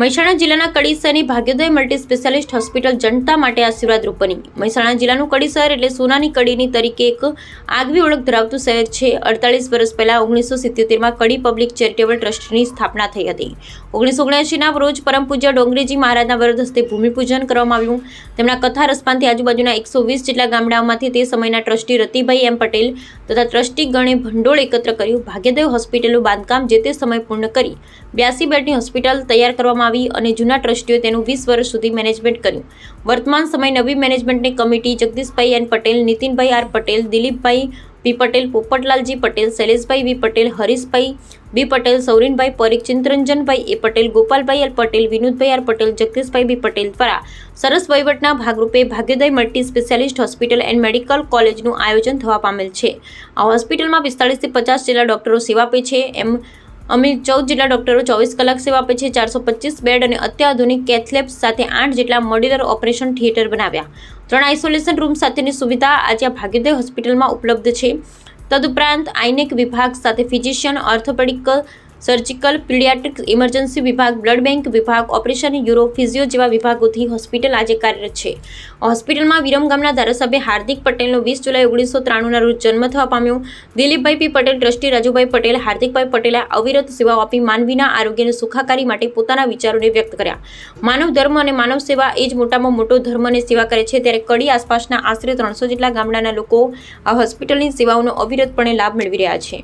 મહેસાણા જિલ્લાના કડીસરની Bhagyoday multi specialist hospital જનતા માટે આશીર્વાદરૂપ બની મહેસાણા જિલ્લાનું કડીસર એટલે સોનાની કડીની તરીકે એક આગવી ઓળખ ધરાવતું શહેર છે. અડતાલીસ વર્ષ પહેલા ઓગણીસો સિત્યોતેરમાં કડી પબ્લિક ચેરિટેબલ ટ્રસ્ટની સ્થાપના થઈ હતી. ઓગણીસો ઓગણ્યાસીના રોજ પરમ પૂજ્ય ડોંગરેજી મહારાજના વરદ હસ્તે ભૂમિપૂજન કરવામાં આવ્યું. તેમના કથા રસપાનથી આજુબાજુના એકસો વીસ જેટલા ગામડાઓમાંથી તે સમયના ટ્રસ્ટી રતિભાઈ એમ પટેલ તથા ટ્રસ્ટી ગણે ભંડોળ એકત્ર કર્યું. ભાગ્યોદય હોસ્પિટલનું બાંધકામ જે તે સમય પૂર્ણ કરી. બ્યાસી બેડની હોસ્પિટલ તૈયાર કરવામાં આવી અને જૂના ટ્રસ્ટીઓ તેનું વીસ વર્ષ સુધી મેનેજમેન્ટ કર્યું. વર્તમાન સમય નવી મેનેજમેન્ટની committee Jagdishbhai N Patel, Nitinbhai R Patel, Dilipbhai P Patel, Popatlalji Patel, Shaileshbhai V Patel, Harishbhai B Patel, Saurinbhai Parikh, Chittaranjanbhai A Patel, Gopalbhai L Patel, Vinodbhai R Patel, Jagdishbhai B Patel દ્વારા સરસ વહીવટના ભાગરૂપે Bhagyoday multi specialist hospital and medical કોલેજનું આયોજન થવા પામેલ છે. આ હોસ્પિટલમાં પિસ્તાળીસથી પચાસ જેટલા ડોક્ટરો સેવા આપે છે. એમ અમે ચૌદ જેટલા ડોક્ટરો ચોવીસ કલાક સેવા આપે છે, ચારસો પચીસ બેડ અને અત્યાધુનિક કેથલેબ્સ સાથે આઠ જેટલા મોડ્યુલર ઓપરેશન થિયેટર બનાવ્યા. ત્રણ આઇસોલેશન રૂમ સાથેની સુવિધા આજે આ ભાગ્યોદય હોસ્પિટલમાં ઉપલબ્ધ છે. તદુપરાંત આઇનેક વિભાગ સાથે physician orthopaedic surgical paediatric emergency વિભાગ બ્લડ બેંક વિભાગ ઓપરેશન યુરો ફિઝિયો જેવા વિભાગોથી હોસ્પિટલ આજે કાર્યરત છે. હોસ્પિટલમાં વિરમ ગામના ધારાસભ્ય હાર્દિક પટેલનો વીસ જુલાઈ ઓગણીસો ત્રાણુંના રોજ જન્મ થવા પામ્યો. દિલીપભાઈ પી પટેલ, ટ્રસ્ટી રાજુભાઈ પટેલ, હાર્દિકભાઈ પટેલે અવિરત સેવાઓ આપી માનવીના આરોગ્યને સુખાકારી માટે પોતાના વિચારોને વ્યક્ત કર્યા. માનવ ધર્મ અને માનવ સેવા એ જ મોટામાં મોટો ધર્મને સેવા કરે છે. ત્યારે કડી આસપાસના આશરે ત્રણસો જેટલા ગામડાના લોકો આ હોસ્પિટલની સેવાઓનો અવિરતપણે લાભ મેળવી રહ્યા છે.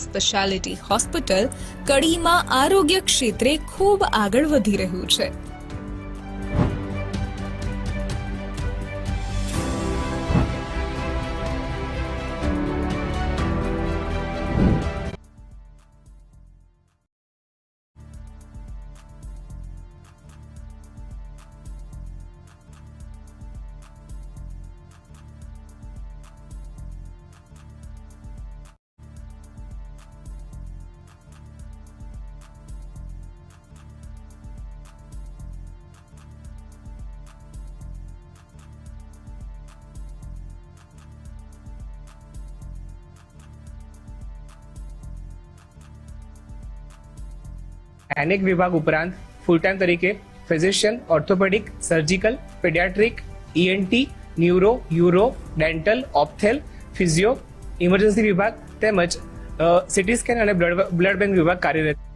સ્પેશિયાલિટી હોસ્પિટલ કડીમાં આરોગ્ય ક્ષેત્રે ખૂબ આગળ વધી રહ્યું છે. એનેક વિભાગ ઉપરાંત ફૂલ ટાઈમ તરીકે physician orthopaedic surgical paediatric ENT neuro uro dental ophthal physio emergency વિભાગ તેમજ સિટી સ્કેન અને બ્લડ બ્લડ બેંક વિભાગ કાર્યરત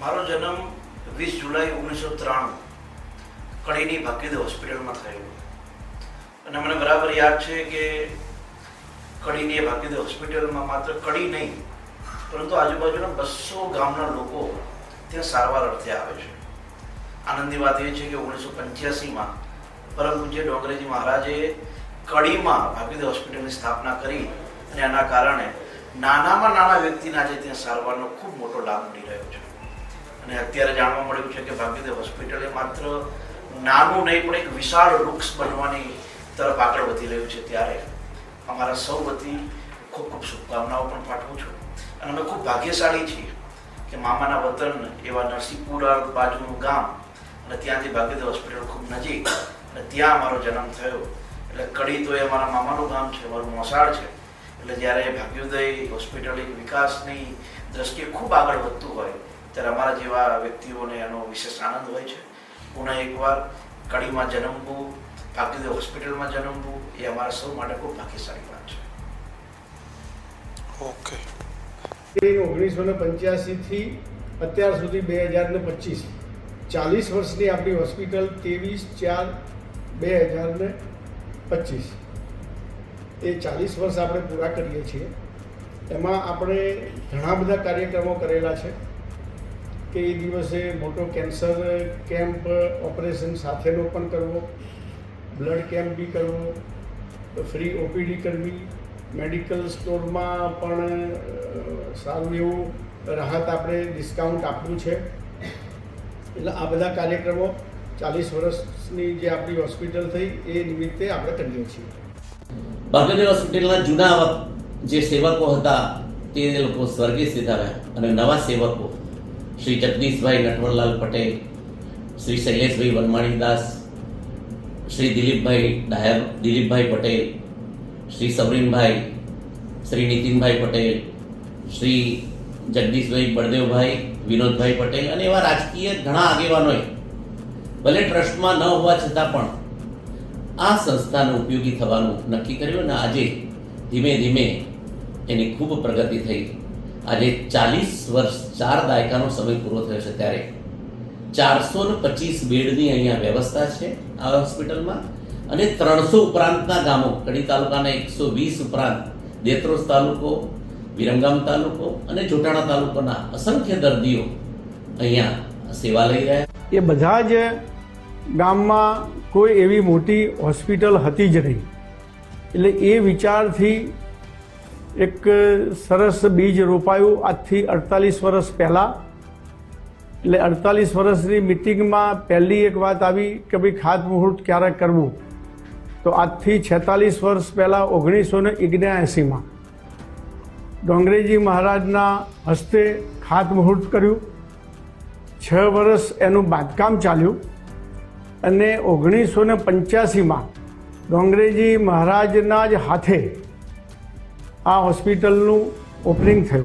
મારો જન્મ વીસ જુલાઈ ઓગણીસો ત્રાણું કડીની ભાગ્યદ હોસ્પિટલમાં થયો અને મને બરાબર યાદ છે કે કડીની એ ભાગ્યદ હોસ્પિટલમાં માત્ર કડી નહીં, પરંતુ આજુબાજુના બસો ગામના લોકો ત્યાં સારવાર અર્થે આવે છે. આનંદની વાત એ છે કે ઓગણીસો પંચ્યાસીમાં પરમ પૂજ્ય ડોંગરેજી મહારાજે કડીમાં ભાગીદ હોસ્પિટલની સ્થાપના કરી અને એના કારણે નાનામાં નાના વ્યક્તિના આજે ત્યાં સારવારનો ખૂબ મોટો લાભ મળી રહ્યો છે. અને અત્યારે જાણવા મળ્યું છે કે ભાગ્યદેવ હોસ્પિટલ માત્ર નાનું નહીં, પણ એક વિશાળ વૃક્ષ બનવાની તરફ આગળ વધી રહ્યું છે. ત્યારે અમારા સૌ વતી ખૂબ ખૂબ શુભકામનાઓ પણ પાઠવું છું. અને અમે ખૂબ ભાગ્યશાળી છીએ કે મામાના વતન એવા નરસિંહપુરા બાજુનું ગામ અને ત્યાંથી ભાગ્યદેવ હોસ્પિટલ ખૂબ નજીક અને ત્યાં અમારો જન્મ થયો. એટલે કડી તો એ અમારા મામાનું ગામ છે, અમારું મોસાળ છે. એટલે જ્યારે ભાગ્યોદય હોસ્પિટલ વિકાસની દ્રષ્ટિએ ખૂબ આગળ વધતું હોય ત્યારે અમારા જેવા વ્યક્તિઓને એનો વિશેષ આનંદ હોય છે. પુનઃ એકવાર કડીમાં જન્મવું ભાગ્યોદય હોસ્પિટલમાં જન્મવું એ અમારા સૌ માટે ખૂબ ભાગ્યશાળી વાત છે. ઓકે. એ ઓગણીસો ને પંચ્યાસીથી અત્યાર સુધી બે હજાર ને પચીસ. ચાલીસ વર્ષની આપણી હોસ્પિટલ ત્રેવીસ ચાર બે હજાર ને પચીસ. એ ચાલીસ વર્ષ આપણે પૂરા કરીએ છીએ. એમાં આપણે ઘણા બધા કાર્યક્રમો કરેલા છે. કે એ દિવસે મોટો કેન્સર કેમ્પ ઓપરેશન સાથેનો પણ કરવો, બ્લડ કેમ્પ બી કરવો ફ્રી ઓપીડી કરવી, મેડિકલ સ્ટોરમાં પણ સારું એવું રાહત આપણે ડિસ્કાઉન્ટ આપવું છે. એટલે આ બધા કાર્યક્રમો ચાલીસ વર્ષની જે આપણી હોસ્પિટલ થઈ એ નિમિત્તે આપણે કરીએ છીએ. બાગેલી હોસ્પિટલના જૂના જે સેવકો હતા, તે લોકો સ્વર્ગીય થયા અને નવા સેવકો. શ્રી જગદીશભાઈ નટવરલાલ પટેલ, શ્રી શૈલેષભાઈ વનમાણીદાસ, શ્રી દિલીપભાઈ ડાયર, દિલીપભાઈ પટેલ, શ્રી સવરીનભાઈ શ્રી નીતિનભાઈ પટેલ, શ્રી જગદીશભાઈ બળદેવભાઈ, વિનોદભાઈ પટેલ અને એવા રાજકીય ઘણા આગેવાનોએ ભલે ટ્રસ્ટમાં ન હોવા છતાં પણ આ સંસ્થાને ઉપયોગી થવાનું નક્કી કર્યું અને આજે ધીમે ધીમે એની ખૂબ પ્રગતિ થઈ. આજે ચાલીસ વર્ષ ચાર દાયકાનો સમય પૂરો થયો છે ત્યારે. ચારસો ને પચીસ બેડની અહીંયા વ્યવસ્થા છે આ હોસ્પિટલમાં. અને ત્રણસો ઉપરાંતના ગામો, કડી તાલુકાના એકસો વીસ ઉપરાંત દેત્રોસ તાલુકો, વિરમગામ તાલુકો અને જોટાણા તાલુકાના અસંખ્ય દર્દીઓ અહીંયા સેવા લઈ રહ્યા એ બધા જ ગામમાં કોઈ એવી મોટી હોસ્પિટલ હતી જ નહીં. એટલે એ વિચારથી એક સરસ બીજ રોપાયું. આજથી અડતાલીસ વર્ષ પહેલાં. એટલે અડતાલીસ વર્ષની મિટિંગમાં પહેલી એક વાત આવી કે ભાઈ ખાત મુહૂર્ત ક્યારે કરવું? તો આજથી છેતાલીસ વર્ષ પહેલાં ઓગણીસો ને ઓગણ્યાએંસીમાં ડોંગરેજી મહારાજના હસ્તે ખાત મુહૂર્ત કર્યું. છ વર્ષ એનું બાંધકામ ચાલ્યું. અને ઓગણીસો ને પંચ્યાસીમાં ડોંગરેજી મહારાજના જ હાથે આ હોસ્પિટલનું ઓપનિંગ થયું.